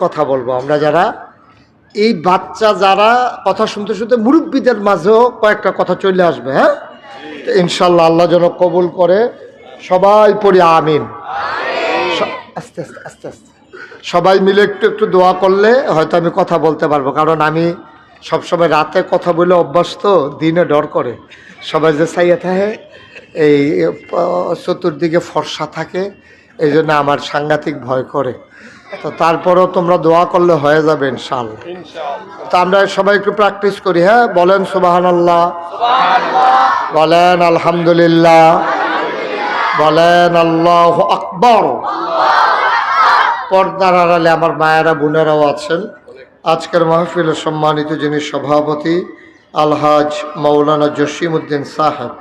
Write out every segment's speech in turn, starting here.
কথা বলব। আমরা যারা, এই বাচ্চা যারা কথা শুনতে শুনতে মুরব্বীদের মাঝেও কয়েকটা কথা চলে আসবে হ্যাঁ? তো ইনশাল্লাহ আল্লাহ যেন কবুল করে। সবাই পড়ি আমিন। আস্তে আস্তে আস্তে আস্তে। সবাই মিলে একটু একটু দোয়া করলে হয়তো আমি কথা বলতে পারব। কারণ আমি সবসময় রাতে কথা বলে অভ্যাস তো দিনে ডর করে। সবাই যে চাইয়ে থাকে, এই চতুর্দিকে ফর্সা থাকে, এই জন্য আমার সাংঘাতিক ভয় করে। তো তারপরেও তোমরা দোয়া করলে হয়ে যাবে ইনশাল্লাহ তো আমরা সবাই একটু প্র্যাকটিস করি হ্যাঁ? বলেন সুবাহান আল্লাহ বলেন আলহামদুলিল্লাহ। বলেন আল্লাহ আকবর। পর্দার আড়ালে আমার মায়েরা বোনেরাও আছেন। আজকের মাহফিলের সম্মানিত যিনি সভাপতি আলহাজ মৌলানা জসিম উদ্দিন সাহেব।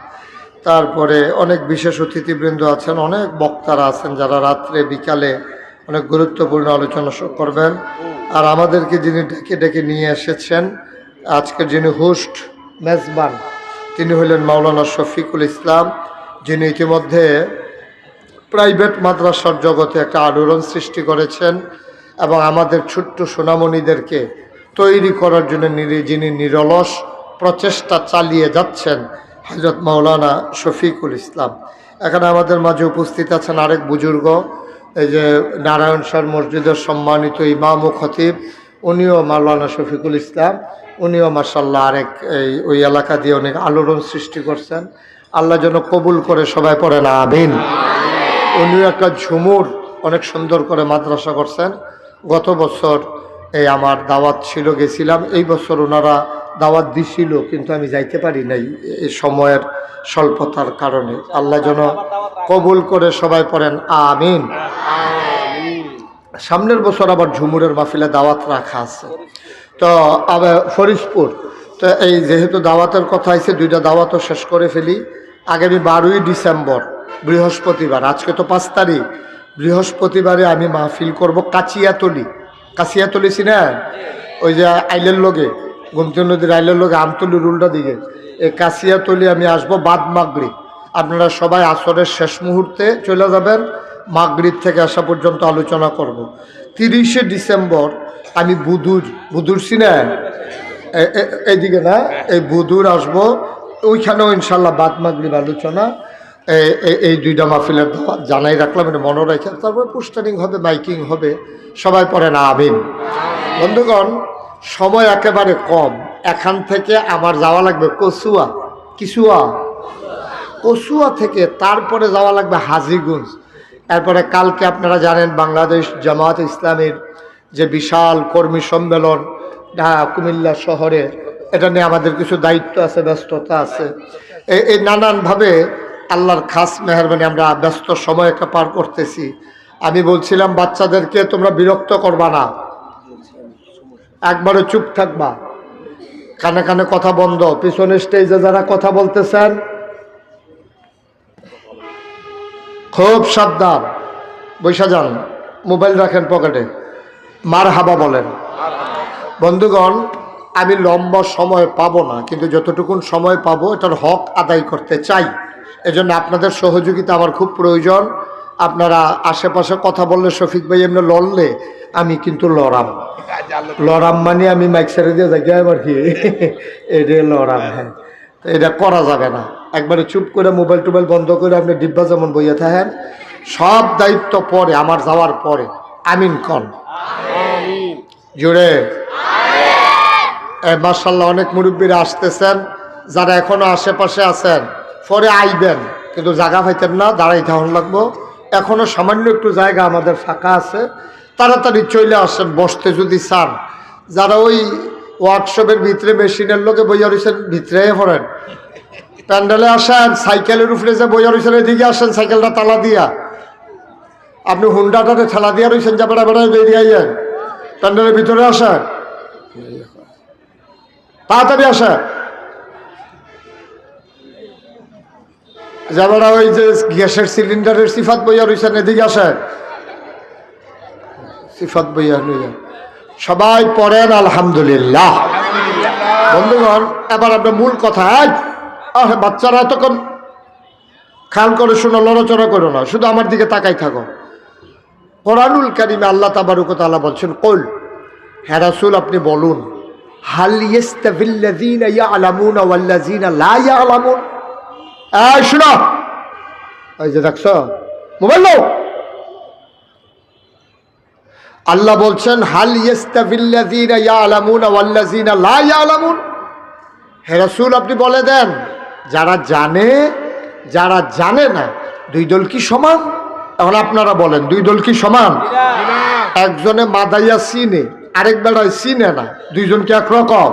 তারপরে অনেক বিশেষ অতিথিবৃন্দ আছেন অনেক বক্তারা আছেন যারা রাত্রে বিকালে অনেক গুরুত্বপূর্ণ আলোচনা করবেন। আর আমাদেরকে যিনি ডেকে ডেকে নিয়ে এসেছেন আজকের যিনি হোস্ট মেজবান, তিনি হলেন মাওলানা শফিকুল ইসলাম, যিনি ইতিমধ্যে প্রাইভেট মাদ্রাসার জগতে একটা আলোড়ন সৃষ্টি করেছেন এবং আমাদের ছোট্ট সোনামণিদেরকে তৈরি করার জন্য যিনি নিরলস প্রচেষ্টা চালিয়ে যাচ্ছেন হজরত মাওলানা শফিকুল ইসলাম। এখানে আমাদের মাঝে উপস্থিত আছেন আরেক বুজুর্গ এই যে নারায়ণ সার মসজিদের সম্মানিত ইমাম ও খতিব, উনিও মাওলানা শফিকুল ইসলাম, উনিও মার্শাল্লাহ আরেক এই ওই এলাকা দিয়ে অনেক আলোড়ন সৃষ্টি করছেন। আল্লাহ যেন কবুল করে সবাই পড়ে না উনিও একটা ঝুমুর অনেক সুন্দর করে মাদ্রাসা করছেন। গত বছর এই আমার দাওয়াত ছিল, গেছিলাম। এই বছর ওনারা দাওয়াত দিছিল, কিন্তু আমি যাইতে পারি নাই এই সময়ের স্বল্পতার কারণে। আল্লাহ যেন কবুল করে সবাই পড়েন, আমিন। সামনের বছর আবার ঝুমুরের মাহফিলে দাওয়াত রাখা আছে। তো আবার ফরিদপুর, তো এই যেহেতু দাওয়াতের কথা আছে, দুইটা দাওয়াতও শেষ করে ফেলি। আগামী বারোই ডিসেম্বর, বৃহস্পতিবার, আজকে তো পাঁচ তারিখ, বৃহস্পতিবারে আমি মাহফিল করব কাচিয়াতলি কাছিয়াতলি চিনেন? ওই যে আইলের লগে। গুমতি নদীর আইলের লোক আমতলি রুলটা দিকে। এই কাছিয়াতলি আমি আসব বাদ মাগরি আপনারা সবাই আসরের শেষ মুহূর্তে চলে যাবেন, মাগরিব থেকে আসা পর্যন্ত আলোচনা করব। তিরিশে ডিসেম্বর আমি বুধুর বুধুর এ- এইদিকে না, এই বুধুর আসব। ওইখানেও ইনশাল্লাহ বাদ মাগরিব আলোচনা। এই দুইটা মাহফিলের জানাই রাখলাম, এটা মনে রাখা। তারপরে পোস্টারিং হবে, মাইকিং হবে। সবাই পরে না আমিন। বন্ধুগণ সময় একেবারে কম। এখান থেকে আমার যাওয়া লাগবে কচুয়া। কিসুয়া কচুয়া থেকে তারপরে যাওয়া লাগবে হাজিগঞ্জ। এরপরে কালকে আপনারা জানেন বাংলাদেশ জামাত ইসলামের যে বিশাল কর্মী সম্মেলন কুমিল্লা শহরে। এটা নিয়ে আমাদের কিছু দায়িত্ব আছে, ব্যস্ততা আছে। এই নানানভাবে আল্লাহর খাস মেহরবানি আমরা ব্যস্ত সময় একটা পার করতেছি। আমি বলছিলাম, বাচ্চাদেরকে তোমরা বিরক্ত করবা না। একবারে চুপ থাকবা। কানে কানে কথা বন্ধ। পিছনে স্টেজে যারা কথা বলতেছেন, খুব সাবধান। বৈশা যান, মোবাইল রাখেন পকেটে। মার হাবা বলেন। বন্ধুগণ, আমি লম্বা সময় পাবো না, কিন্তু যতটুকুন সময় পাবো, এটার হক আদায় করতে চাই। এজন্য আপনাদের সহযোগিতা আমার খুব প্রয়োজন। আপনারা আশেপাশে কথা বললে শফিক ভাই এমনি লড়লে আমি কিন্তু লড়াম। লড়াম মানে আমি মাইক ছেড়ে দিয়ে যাই আর কি? এটা লড়াম হ্যাঁ। তো এটা করা যাবে না। একবারে চুপ করে মোবাইল টোবাইল বন্ধ করে আপনি ডিব্বা যেমন বইয়ে থাকেন, সব দায়িত্ব পরে, আমার যাওয়ার পরে, আমিন কন। জুড়ে। মার্শাল্লাহ অনেক মুরব্বীরা আসতেছেন, যারা এখনও আশেপাশে আছেন, পরে আইবেন, কিন্তু জায়গা পাইতেন না দাঁড়াই থাকুন লাগবো। এখনও সামান্য একটু জায়গা আমাদের ফাঁকা আছে। তাড়াতাড়ি চলে আসেন বসতে যদি চান। যারা ওই ওয়ার্কশপের ভিতরে মেশিনের লোকে বইয়া রয়েছেন ভিতরে পড়েন। প্যান্ডেলে আসেন, সাইকেলের উপরে যে বইয়া রয়েছেন এদিকে আসেন, সাইকেলটা তালা দিয়া। আপনি হুন্ডাটাতে ঠেলা দিয়া রয়েছেন যা বেড়া বেড়ায় বেরিয়ে আইয়েন। প্যান্ডেলের ভিতরে আসেন। তাড়াতাড়ি আসে যাবারা ওই যে গ্যাসের সিলিন্ডারের সিফাত বইয়া রয়েছেন এদিকে আসে সিফাত বইয়া লইয়া সবাই পড়েন, আলহামদুলিল্লাহ। বন্ধুগণ, এবার আপনার মূল কথা বাচ্চারা এতক্ষণ খেয়াল করে শোনো, লড়াচড়া করো না, শুধু আমার দিকে তাকাই থাকো। কোরআনুল কারিমে আল্লাহ তাবারুকতাল্লাহ বলছেন, কল হ্যাঁ আপনি বলুন, হাল ইস্তাভিল্লাযীনা ইয়ালামুনা ওয়াল্লাযীনা লা ইয়ালামুন? এই শোনো। এই যে দেখছ মোবাইল নাও। আল্লাহ বলছেন হাল ইস্তাভিল্লাযীনা ইয়ালামুনা ওয়াল্লাযীনা লা ইয়ালামুন। হে রাসূল আপনি বলে দেন যারা জানে যারা জানে না দুই দল কি সমান? এখন আপনারা বলেন দুই দল কি সমান? একজনে মাদাইয়া চিনে আরেক বেড়ায় চিনে না দুইজন কি একরকম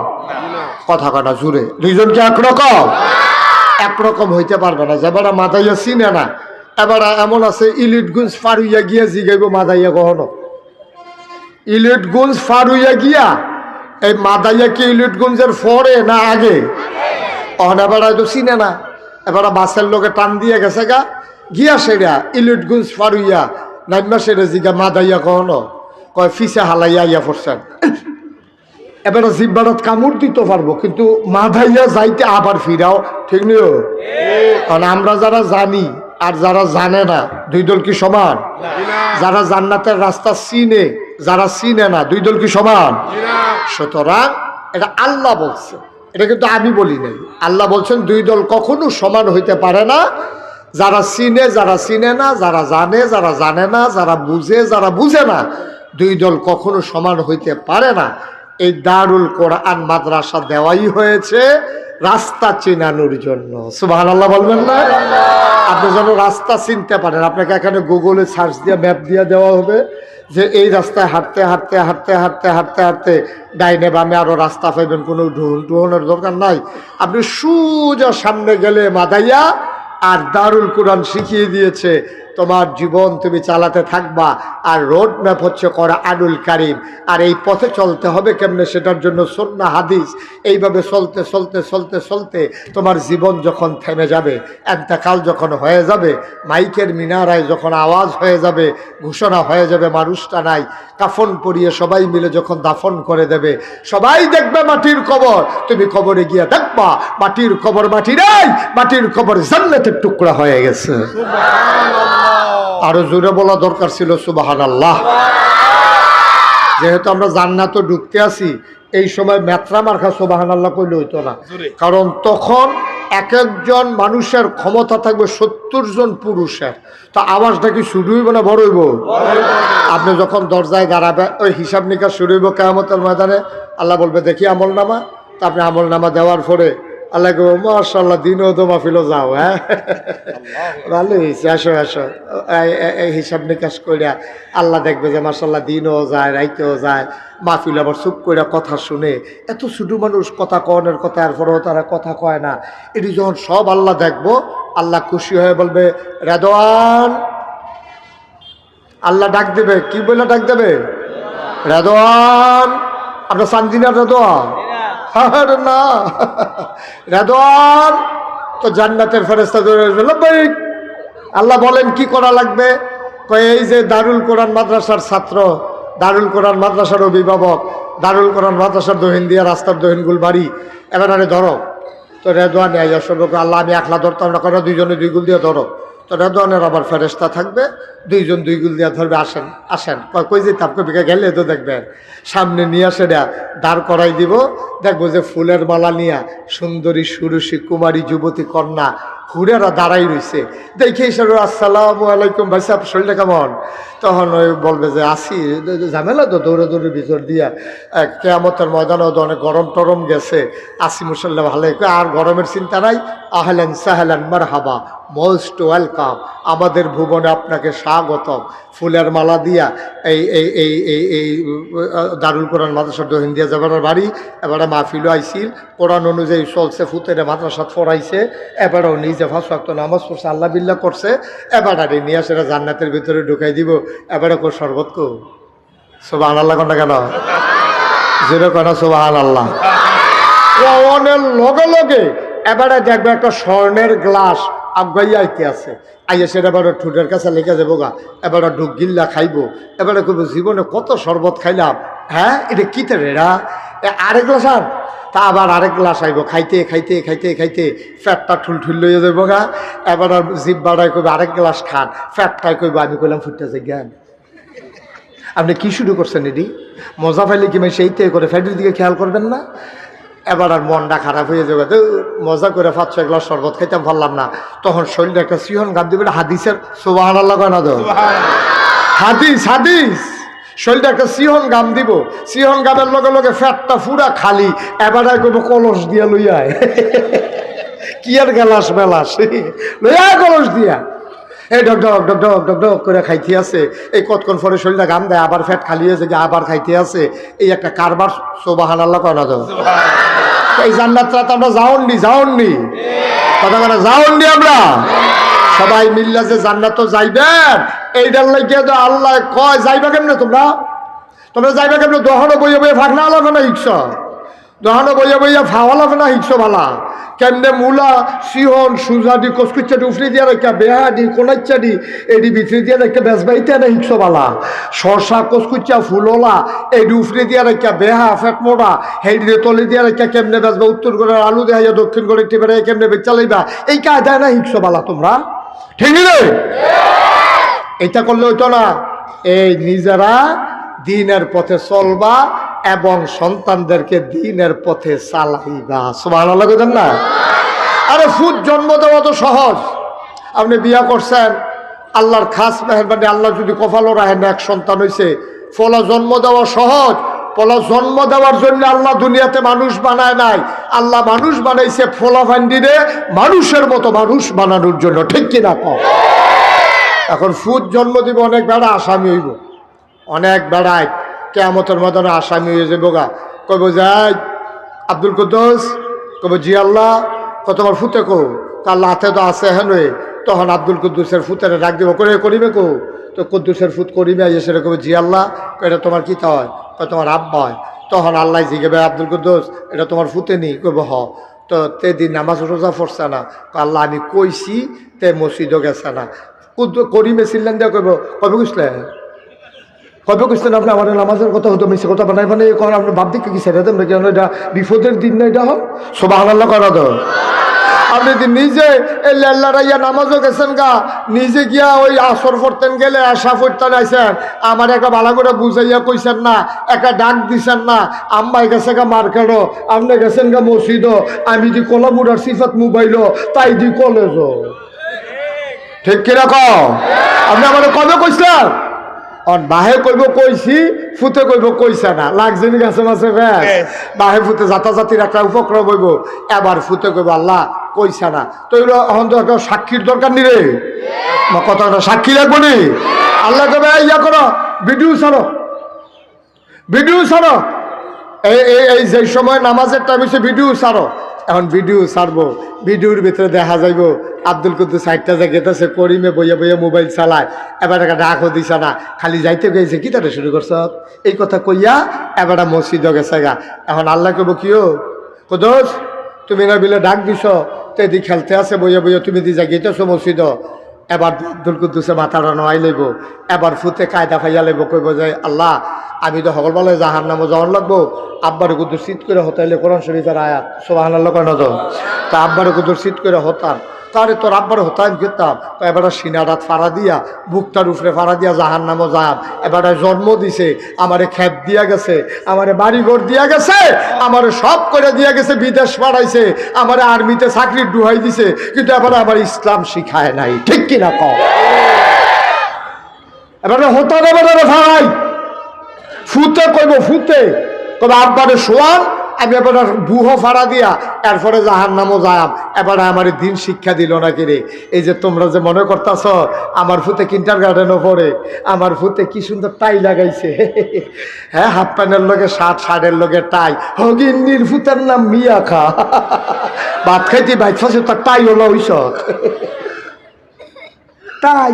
কথা কাটা জুড়ে দুইজন কি একরকম একরকম হইতে পারবে না। যে বেড়া মাদাইয়া চিনে না, এবার এমন আছে ইলিটগুঞ্জ পার হইয়া গিয়া জিগাইব মাদাইয়া কখনো। ইলিটগুঞ্জ পার হইয়া গিয়া এই মাদাইয়া কি ইলিটগুঞ্জের ফরে না আগে? অহন এবার হয়তো চিনে না। এবার বাসের লোকে টান দিয়ে গেছে গা। গিয়া সেরা ইলিটগুঞ্জ পার হইয়া নাইমা সেরা জিগা মাদাইয়া কখনো। কয়, ফিসে হালাইয়া ইয়া পড়ছেন। এবারে জিব্বারত কামড় দিতে পারব, কিন্তু মাধাইয়া যাইতে আবার ফিরাও, ঠিক নিও কারণ আমরা যারা জানি আর যারা জানে না, দুই দল কি সমান? যারা জান্নাতের রাস্তা চিনে, যারা চিনে না, দুই দল কি সমান? সুতরাং এটা আল্লাহ বলছে। এটা কিন্তু আমি বলি নাই। আল্লাহ বলছেন, দুই দল কখনো সমান হইতে পারে না। যারা চিনে যারা চিনে না, যারা জানে যারা জানে না, যারা বুঝে যারা বুঝে না, দুই দল কখনো সমান হইতে পারে না। এই দারুল কোরআন মাদ্রাসা দেওয়াই হয়েছে রাস্তা চেনানোর জন্য। সুবাহ আল্লাহ বলবেন না? আপনি যেন রাস্তা চিনতে পারেন। আপনাকে এখানে গুগলে সার্চ দিয়ে ম্যাপ দিয়ে দেওয়া হবে যে এই রাস্তায় হাঁটতে হাঁটতে হাঁটতে হাঁটতে হাঁটতে হাঁটতে ডাইনে বামে আরও রাস্তা পাইবেন, কোনো ঢুন টুহনের দরকার নাই। আপনি সুজা সামনে গেলে মাদাইয়া আর দারুল কোরআন শিখিয়ে দিয়েছে। তোমার জীবন তুমি চালাতে থাকবা। আর রোড ম্যাপ হচ্ছে করা আনুল কারিম। আর এই পথে চলতে হবে কেমনে সেটার জন্য সন্না হাদিস। এইভাবে চলতে চলতে চলতে চলতে তোমার জীবন যখন থেমে যাবে, এন্তেকাল যখন হয়ে যাবে, মাইকের মিনারায় যখন আওয়াজ হয়ে যাবে, ঘোষণা হয়ে যাবে মানুষটা নাই কাফন পরিয়ে সবাই মিলে যখন দাফন করে দেবে, সবাই দেখবে মাটির কবর। তুমি কবরে গিয়ে দেখবা, মাটির কবর মাটি নাই, মাটির কবর জান্নাতের টুকরা হয়ে গেছে। আরও জোরে বলা দরকার ছিল সুবাহান আল্লাহ যেহেতু আমরা জান্নাতও ঢুকতে আছি এই সময় মেত্রা মার্খা সুবাহান আল্লাহ করলে হইতো না। কারণ তখন এক একজন মানুষের ক্ষমতা থাকবে সত্তর জন পুরুষের। তো আওয়াজটা কি শুরু হইব না বড় হইব? আপনি যখন দরজায় দাঁড়াবে ওই হিসাব নিকাশ শুরু হইব কেয়ামতের ময়দানে আল্লাহ বলবে দেখি আমল নামা তা আপনি আমল নামা দেওয়ার পরে আল্লাহ গো মার্শাল্লাহ দিনও তো মাহফিলও যাও হ্যাঁ? ভালো হয়েছে আসো আসো। হিসাব নিকাশ কইরা আল্লাহ দেখবে যে মার্শাল্লাহ দিনও যায় রাইতেও যায়। মাহফিল আবার চুপ কইরা কথা শুনে এত ছোটো মানুষ কথা কনের কথা এরপরেও তারা কথা কয় না। এটি যখন সব আল্লাহ দেখব আল্লাহ খুশি হয়ে বলবে রেদওয়ান। আল্লাহ ডাক দেবে কি বলে ডাক দেবে? রেদওয়ান। আপনার সানজিনা রেদওয়ান। আরে না। তো জান্নাতের ফেরেস্তা ধরে। আল্লাহ বলেন, কি করা লাগবে? কয়, এই যে দারুল কোরআন মাদ্রাসার ছাত্র, দারুল কোরআন মাদ্রাসার অভিভাবক, দারুল কোরআন মাদ্রাসার দহিন দিয়া রাস্তার দহিনগুল বাড়ি এবার আরে ধরো। তো রেদওয়ান আইয়া আল্লাহ, আমি একলা ধরতাম না। করে দুইজনে দুই গুল দিয়ে ধরো। তো রেদনের আবার ফেরেস্তা থাকবে, দুইজন দুই গুল দিয়ে ধরবে, আসেন আসেন। কই কই তাপকে গেলে তো দেখবেন, সামনে নিয়ে আসে না দাঁড় করাই দিব, দেখব যে ফুলের মালা নিয়া সুন্দরী, সুরসী, কুমারী, যুবতী, কন্যা হুড়েরা দাঁড়াই রয়েছে দেখি হিসাবে আসসালামু আলাইকুম ভাই সাহেব, শরীরটা কেমন? তখন ওই বলবে যে, আসি ঝামেলা তো দৌড়ে দৌড়ে ভিতর দিয়া কেয়ামতের ময়দানেও তো অনেক গরম টরম গেছে। আসি মুসল্লা ভালো আর গরমের চিন্তা নাই। আহলেন সাহেলেন মার হাবা মোস্ট ওয়েলকাম। আমাদের ভুবনে আপনাকে স্বাগতম। ফুলের মালা দিয়া এই এই এই এই এই দারুল কোরআন মাদ্রাসা দহিন দিয়া যাবার বাড়ি, এবারে মাহফিলও আইছিল। কোরআন অনুযায়ী চলছে, ফুতেরে মাদ্রাসাত ফরাইছে এবারেও নিজে ফাঁস ওয়াক্ত নামাজ পড়ছে, আল্লাহ বিল্লাহ করছে। এবার আর নিয়ে আসে জান্নাতের ভিতরে ঢুকাই দিব। এবারে কো শরবত কো? সোবাহান আল্লাহ কন্যা কেন? জিরো কেন সোবাহান আল্লাহ অনের লগে লগে এবারে দেখবে একটা স্বর্ণের গ্লাস আগাইয়া আইতে আছে। আইয়া সেটা এবারে ঠুটের কাছে লেগে যাব গা। এবারে ঢুক গিল্লা খাইবো। এবারে কইব, জীবনে কত শরবত খাইলাম? হ্যাঁ? এটা কি রেড়া এ আরেক গ্লাস আর তা আবার আরেক গ্লাস আইব। খাইতে খাইতে খাইতে খাইতে ফ্যাটটা ঠুল ঠুল লইয়া যাব গা। এবার আর জিভ বাড়াই কইবে আরেক গ্লাস খান। ফ্যাটটাই কইব আমি কইলাম ফুটতে যাই জ্ঞান। আপনি কি শুরু করছেন এটি মজা পাইলে কি মানে সেইতে করে? ফ্যাটির দিকে খেয়াল করবেন না? এবার আর মনটা খারাপ হয়ে যাবে তো মজা করে পাঁচশো এক গ্লাস শরবত খাইতাম পারলাম না তখন শরীরে একটা সিহন গান দিবে হাদিসের সোবাহান আল্লাহ না তো? হাদিস হাদিস! শরীরটা একটা সিহন গাম দিব। সিহন গামের লগে লগে ফ্যাটটা ফুরা খালি। এবার কোনো কলস দিয়া লইয়ায় কি আর গেলাস মেলাস। লইয়া কলস দিয়া। এই ডক ডক ডক ডক ডক ডক করে খাইতে আছে। এই কতক্ষণ পরে শরীরটা গাম দেয় আবার ফ্যাট খালি হয়েছে গিয়ে আবার খাইতে আছে। এই একটা কারবার সোবাহান আল্লাহ কয় না এই জান্নাতরা তো আমরা যাওননি যাওননি কথা কথা যাওননি আমরা? সবাই মিল্লা যে জান্নাত যাইবেন এইটার লাগিয়ে তো আল্লাহ কয় যাইবা কেমনে তোমরা? তোমরা যাইবা কেমনে? দহনো বইয়ে বইয়ে ফাঁকনা আলাবে না হিংস দহনো বইয়ে বইয়ে ফাওয়ালাবে না হিংস বালা কেমনে মূলা সিহন সুজাডি কসকুচ্চাটি উফরি দিয়ে রেখা বেহাডি কোনাচ্চাডি এডি ভিতরে দিয়ে রেখে বেসবাইতে না হিংস বালা শশা কসকুচ্চা ফুললা এডি উফরি দিয়ে রেখা বেহা ফেট মোড়া হেডি তলে দিয়ে রেখা কেমনে বেসবা উত্তর করে আলু দেখাইয়া দক্ষিণ করে টিপে কেমনে বেচা লাইবা? এই কায়দায় না হিংস বালা তোমরা? ঠিক রে? এটা করলে হইতো না। এই নিজেরা দিনের পথে চলবা এবং সন্তানদেরকে দিনের পথে চালাইবা। সমান লাগেন না? আরে ফুট জন্ম দেওয়া তো সহজ। আপনি বিয়া করছেন, আল্লাহর খাস মেহরবানি, আল্লাহ যদি কপালও রাখেন এক সন্তান হয়েছে ফলা জন্ম দেওয়া সহজ, ফলা জন্ম দেওয়ার জন্য আল্লাহ দুনিয়াতে মানুষ বানায় নাই। আল্লাহ মানুষ বানাইছে ফলা ফান্ডিরে মানুষের মতো মানুষ বানানোর জন্য। ঠিক কিনা কম এখন ফুট জন্ম দিব, অনেক বেড়া আসামি হইব। অনেক বেড়ায় কেমতের মতন আসামি হয়ে যাব গা। কব যাই, আব্দুল কুদ্দোস কব জি আল্লাহ, কত তোমার ফুতে কো, তার লাথে তো আছে হেন তখন আব্দুল কুদ্দুসের ফুতেরে ডাক দিব, করে, করিবে কো? তো কুদ্দুসের ফুত করিবে, আইয়ে সেটা কবে জি আল্লাহ এটা তোমার কিতা হয়? তোমার আব্বা হয়। তখন আল্লাহ জিগেবে আব্দুল কুদ্দোস, এটা তোমার ফুতে নি কব হ। তো তে দিন নামাজ রোজা পড়ছে না। আল্লাহ, আমি কইছি তে মসজিদও গেছে না। করিমে ছিলেন দেওয়া কইব, কবে বুঝলে কবে কইছেন আপনি আমার নামাজের কথা হতো মিশে কথা বানাই বানাই কখন আপনার বাপ দিকে কি ছেড়ে দেন কেন এটা বিপদের দিন না এটা হোক? সোবাহ আল্লাহ করা তো আপনি নিজে এই লেল্লারাইয়া নামাজও গেছেন গা? নিজে গিয়া ওই আসর পড়তেন গেলে আশা পড়তেন আইসেন আমার একটা ভালো করে বুঝাইয়া কইছেন না একটা ডাক দিছেন না, আম্মাই গেছে গা মার্কেটও আপনি গেছেন গা মসজিদও, আমি দি কলামুরার সিফাত মোবাইলও, তাই দি কলেজও। ঠিক কীরকম আপনি আমার কবে কইছেন আর বাহে কইব কইছি ফুতে কইব কইছে না। লাগছে নি গাছে মাছে ব্যাস বাহে ফুতে জাতাজাতির একটা উপক্রম হইব। এবার ফুতে কইব আল্লাহ কইছে না। তো এখন তো একটা সাক্ষীর দরকার নি রে। কত একটা সাক্ষী লাগবো নি? আল্লাহ কবে "এই ইয়া করো ভিডিও ছাড়ো। ভিডিও ছাড়ো। এই এই এই যে সময় নামাজের টাইম হচ্ছে ভিডিও ছাড়ো। এখন ভিডিও ছাড়বো। ভিডিওর ভিতরে দেখা যাইব, আব্দুল কুদ্দু সাইডটা যে গেতেছে, করিমে বইয়া বইয়া মোবাইল চালায়। এবার একটা ডাকও দিছে না, খালি যাইতে গেছে, কি তারা শুরু করছ? এই কথা কইয়া এবার মসজিদও গেছে গা। এখন আল্লাহ কব কিও কদোষ তুমি না বিলে ডাক দিছ, তো এদিকে খেলতে আছে, বইয়া বইয়া তুমি দি গেতেছো মসজিদ এবার আব্দুল কুদ্দুসে মাথাটা নয় লইব, এবার ফুতে কায়দা ফাইয়া লইব, কইব যে, আল্লাহ, আমি তো সকলবেলা জাহার নামও যাওয়ার লাগবো। আব্বার কুদ্দুর শীত করে হতাইলে কোরআন শরীফের আয়াত সোবাহান আল্লাহ কেন তো আব্বার কুদ্দুর শীত করে হতাম তারে তোর আব্বার খেতাম তো এবার সিনারাত ফাড়া দিয়া, বুকটার উপরে ফাড়া দিয়া জাহার নামও যাম। এবার জন্ম দিছে, আমারে খেত দিয়া গেছে, আমারে বাড়িঘর দিয়া গেছে, আমারে সব করে দিয়া গেছে, বিদেশ পাঠাইছে, আমারে আর্মিতে চাকরির ডুহাই দিছে, কিন্তু এবার আমার ইসলাম শিখায় নাই। ঠিক কিনা কম এবারে হতার এবারে ভাই ফুতে কইব, ফুতে। তবে আব্বারে শোয়ান আমি এবার বুহ ফাড়া দিয়া এরপরে জাহার নামও যাম এবার আমার দিন শিক্ষা দিল না কিরে এই যে তোমরা যে মনে করতাছ, আমার ফুতে কিন্টার গার্ডেনও পড়ে, আমার ফুতে কি সুন্দর টাই লাগাইছে। হ্যাঁ হাফ প্যান্টের লগে শার্ট, শার্টের লগে টাই। হগিন্নির ফুতের নাম মিয়া খা। ভাত খাইতে বাইক ফাঁসে তার টাই হলো ওইস টাই।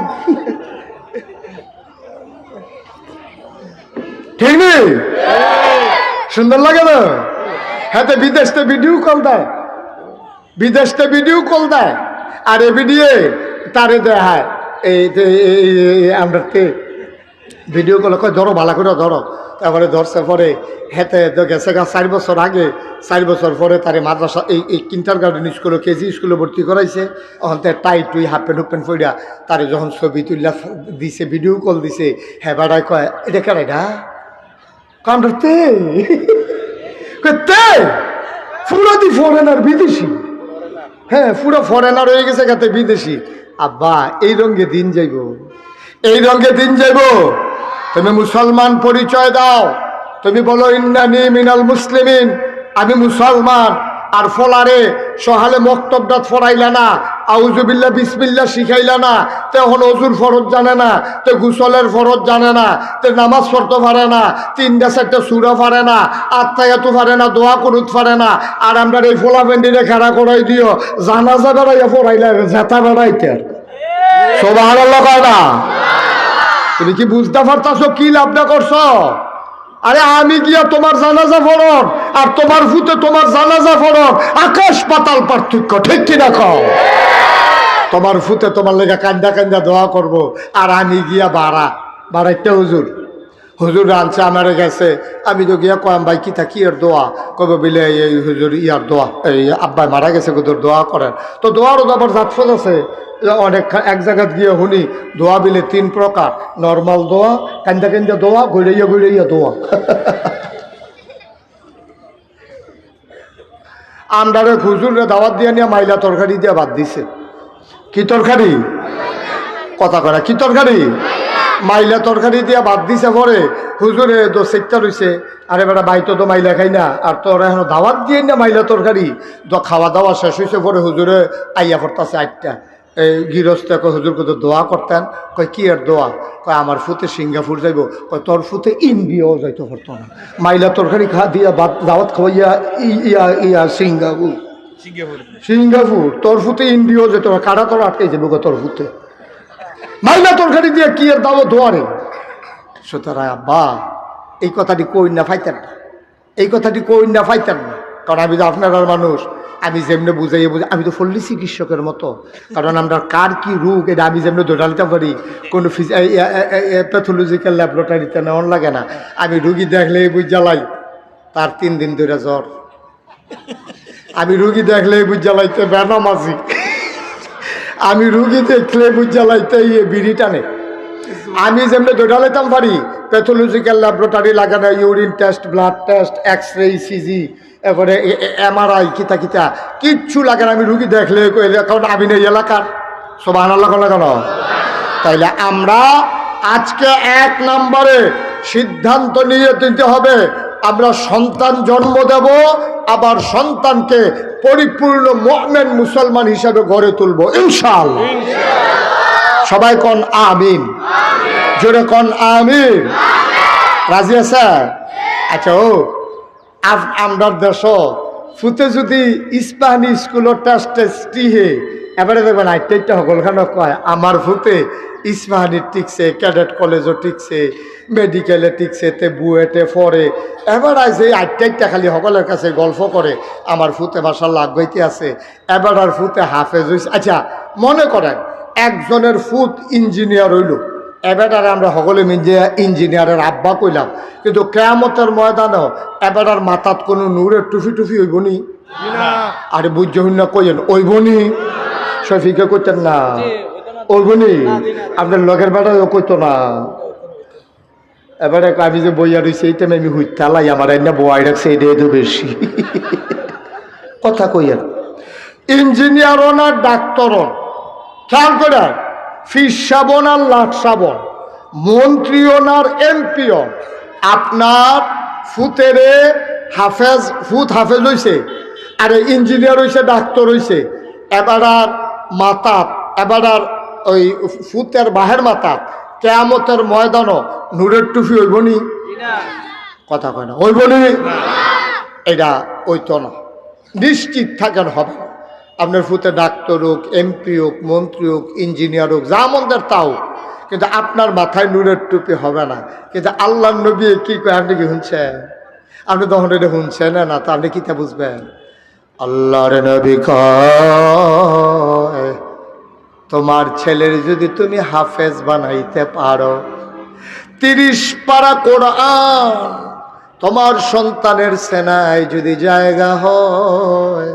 ঠিক নেই? সুন্দর লাগে না? হ্যাঁ বিদেশতে ভিডিও কল দেয়। বিদেশতে ভিডিও কল দেয়। আর এ ভিডিও তারে দেয় এই যে, এই- আমরা ভিডিও কলে ধরো ভালো করে ধরো। তারপরে ধরছে পরে হেতে তো গেছে গা চার বছর আগে। চার বছর পরে তারে মাদ্রাসা, এই এই কিন্টার গার্ডেন স্কুলে কেজি স্কুলে ভর্তি করাইছে। তার টাই টুই হাফ প্যান্ট হুপ প্যান্ট পইরা তারে যখন ছবি তুললা দিছে ভিডিও কল দিছে হ্যাঁ বেড়ায় কয়, এটা কেন এটা? কান্ডতে তে? পুরো দি ফরেনার বিদেশি। হ্যাঁ পুরো ফরেনার হয়ে গেছে গাতে বিদেশি। আব্বা, এই রঙে দিন যাইব। এই রঙে দিন যাইব। তুমি মুসলমান পরিচয় দাও। তুমি বলো ইন্নানি মিনাল মুসলিমিন। আমি মুসলমান। আর ফলারে সহালে মক্তবদাত ফরাইলা না আউজুবিল্লা বিসমিল্লা শিখাইলা না তে এখন অজুর ফরজ জানে না তে গুসলের ফরজ জানে না তে নামাজ পড়তে পারে না তিনটা চারটা সুরা পারে না আত্মায়াতু পারে না দোয়া করুত পারে না আর আমরা এই ফোলা পেন্ডিরে খাড়া করাই দিও জানাজা বেড়াইয়া ফরাইলা জেতা বেড়াইতে আর সবাই কয় না? তুমি কি বুঝতে পারতাছো কি লাভটা করছ? আরে আমি গিয়া তোমার জানাজা ফরম আর তোমার ফুতে তোমার জানাজা ফরক, আকাশ পাতাল পার্থক্য, ঠিক কি রাখো তোমার ফুতে তোমার লেগে কান্দা কান্দা দোয়া করব, আর আমি গিয়া বাড়া। বাড়াইতে হুজুর। হুজুর আনছে, আমারে গেছে। আমি তো গিয়া কয়াম, ভাই কি থাকি এর দোয়া? কবে বিলে, এই হুজুর, ইয়ার দোয়া। এই আব্বাই মারা গেছে হুজুর দোয়া করেন। তো দোয়ারও তো আবার জাতফত আছে। অনেক এক জায়গাত গিয়ে শুনি, দোয়া বিলে তিন প্রকার। নর্মাল দোয়া, কান্দা কান্দা দোয়া গড়াইয়া গড়াইয়া দোয়া। আমদারে হুজুরে দাওয়াত দিয়ে নিয়ে মাইলা তরকারি দিয়ে বাদ দিছে। কি তরকারি? কথা করা কি তরকারি? মাইলা তরকারি দিয়ে বাদ দিছে পরে হুজুরে তো সেকটা রয়েছে আরে বেটা বাইতো তো তো মাইলা খাই না, আর তোর এখন দাওয়াত দিয়ে না মাইলা তরকারি তো খাওয়া দাওয়া শেষ হয়েছে পরে হুজুরে আইয়া পড়তাছে আটটা এই গৃহস্থ কয় হুজুর কত দোয়া করতেন? কয় কি আর দোয়া? কয় আমার ফুতে সিঙ্গাপুর যাইব। কয় তোর ফুতে ইন্ডিয়াও যাইতে পারতো না। মাইলা তরকারি খা দিয়া বাদ দাওয়াত খাওয়াইয়া ইয়া ইয়া সিঙ্গাপুর। সিঙ্গাপুর। তোর ফুতে ইন্ডিয়াও যেতে হবে কাটা তোর আটকে যাব গো তোর ফুতে মাইলা তরকারি দিয়ে কি আর দাও দোয়ারে সুতরাং আব্বা এই কথাটি কই না ফাইতেন না। এই কথাটি কই না ফাইতেন না। কারণ আমি তো আপনার মানুষ। আমি যেমনি বুঝাই বুঝাই আমি তো ফল্লি চিকিৎসকের মতো। কারণ আমরা কার কি রোগ, এটা আমি যেমনি দৌড়ালিতে পারি, কোনো প্যাথোলজিক্যাল ল্যাবরেটরিতে নেওয়ার লাগে না। আমি রুগী দেখলে বুঝ তার তিন দিন ধরে জ্বর। আমি রুগী দেখলে বুঝ জ্বালাইতে বেনাম আছি। আমি রুগী দেখলে বুঝ ইয়ে বিড়ি টানে। আমি যেমনি দৌড়ালাইতাম পারি প্যাথোলজিক্যাল ল্যাবরেটরি লাগানো, urine test, blood test X ray ECG এরপরে এমআরআই, কিতা কিতা। কিচ্ছু লাগে না, আমি রুগী দেখলে কারণ আমি নেই এলাকার। সব লাগানো তাইলে আমরা আজকে এক নম্বরে সিদ্ধান্ত নিয়ে দিতে হবে, আমরা সন্তান জন্ম দেব, আবার সন্তানকে পরিপূর্ণ মোহামেন মুসলমান হিসাবে গড়ে তুলব, ইনশাআল্লাহ। সবাই কন আমিন? জোরে কন আমিন? রাজি আছে? আচ্ছা ও আমরার দেশ ফুতে যদি ইস্পাহানি স্কুলের টেস্ট টেস্টি হে, এবারে দেখবেন আইটাইটা সকলখানে কয়, আমার ফুতে ইস্পাহানি টিকছে, ক্যাডেট কলেজও টিকছে, মেডিকেলে টিকছে, তে বুয়েটে ফরে, এবার আইসে আইটাইটা খালি সকলের কাছে গল্প করে, আমার ফুতে বাসা লাগাইতে আছে, এবার আর ফুতে হাফেজ হয়েছে আচ্ছা মনে করেন একজনের ফুত ইঞ্জিনিয়ার হইল। এবার আমরা সকলে মিলে ইঞ্জিনিয়ারের আব্বা কইলাম। কিন্তু কেয়ামতের ময়দানও এবার আর মাথাত কোনো নূরের টুফি টুফি হইব নি? আরে বুঝ না কইেন ওইব নি? শফিকে কইতেন না। ওইব নি? আপনার লগের বেড়াও কইতো না। এবারে আমি যে বইয়া রয়েছে এই টাইমে আমি হুইতালাই আমার এনে বয়াই রাখছে এটা তো বেশি। কথা কইয়েন। ইঞ্জিনিয়ারও না ডাক্তারও। খেয়াল করে ফিস সাবন আর লাট সাবন মন্ত্রীও না আর এমপিও আপনার ফুতেরে হাফেজ ফুত হাফেজ হইছে আরে ইঞ্জিনিয়ার হইছে ডাক্তার হইছে এবার আর মাতাত এবার আর ওই ফুতের বাহের মাতাত কেয়ামতের ময়দানও নূরের টুফি হইবনি কথা কয় না হইবনি এটা ওইতো না নিশ্চিত থাকেন হবে না। আপনার ফুতে ডাক্তার হোক এমপি হোক, মন্ত্রী হোক ইঞ্জিনিয়ার হোক, যা মন্দের তাও। কিন্তু আপনার মাথায় নূরের টুপি হবে না। কিন্তু আল্লাহ নবী কি করে আপনি কি শুনছেন? আপনি তখন এটা শুনছেন না, তো আপনি কিতা বুঝবেন? আল্লাহর নবী তোমার ছেলের যদি তুমি হাফেজ বানাইতে পারো, তিরিশ পারা কোরআন তোমার সন্তানের সেনায় যদি জায়গা হয়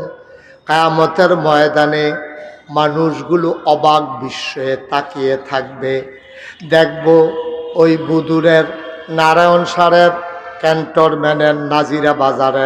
কায়ামতের ময়দানে মানুষগুলো অবাক বিশ্বে তাকিয়ে থাকবে। দেখব ওই বুদুরের নারায়ণ সারের ক্যান্টনম্যানের নাজিরা বাজারে।